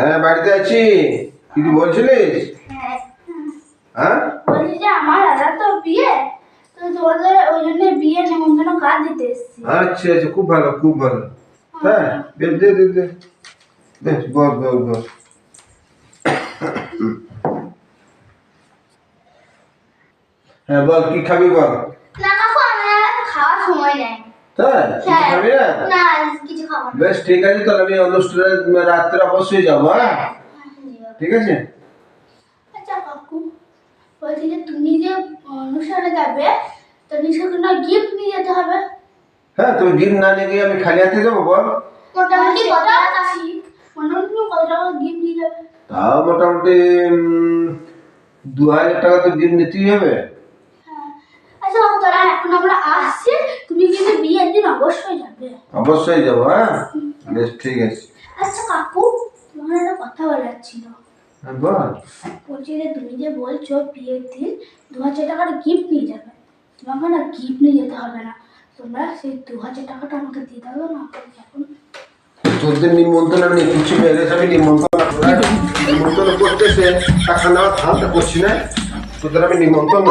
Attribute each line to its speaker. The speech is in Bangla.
Speaker 1: হ্যাঁ বাড়িতে আছি। কিছু বলছিলিস?
Speaker 2: হ্যাঁ? বলছি যে আমার দাদা তো বিয়ে তো তোমাদের ওই জন্য বিয়ে নেমন্তন্ন কার্ড দিতে এসেছি?
Speaker 1: আচ্ছা আচ্ছা খুব ভালো খুব ভালো। হ্যাঁ বেশ দে দে দে। বেশ বস বস বস হ্যাঁ বল কি খাবি বল?
Speaker 2: না কাকু আমার খাওয়ার সময় নেই। হ্যাঁ
Speaker 1: না? বেশ ঠিক আছে তাহলে আমি অনুষ্ঠানে রাত্রে অবশ্যই যাব হ্যাঁ? ঠিক আছে?
Speaker 2: আচ্ছা কাকু বলছি যে তুমি যে অনুষ্ঠানে যাবে তো নিশ্চয় কোনো গিফট নিয়ে যেতে হবে?
Speaker 1: হ্যাঁ তুমি গিফট না নিয়ে গিয়ে আমি খালি হাতে যাব বল।
Speaker 2: মোটামুটি কত টাকা মোটামুটি কত টাকা গিফট নিয়ে যাবে?
Speaker 1: তাও মোটামুটি দু হাজার টাকা তো গিফট নিতেই হবে।
Speaker 2: হ্যাঁ। আচ্ছা এখন আমরা আসছি তুমি কিন্তু বিয়ের অবশ্যই যাবে।
Speaker 1: অবশ্যই যাব হ্যাঁ? বেশ ঠিক আছে।
Speaker 2: আচ্ছা কাকু তোমার একটা কথা বলার ছিল।
Speaker 1: হ্যাঁ বল।
Speaker 2: বলছি যে তুমি যে বলছো বিয়ের দিন দু হাজার টাকার গিফট নিয়ে যাবে। তোমাকে না গিফট নিয়ে যেতে হবে না। তোমরা সেই দু হাজার টাকাটা আমাকে দিয়ে দাও না এখন
Speaker 1: তোদের নিমন্ত্রণ আমি কিছু মেরে নিমন্ত্রণ নিমন্ত্রণ করতেছে টাকা নেওয়া ধানটা করছি না। তোদের আমি নিমন্ত্রণ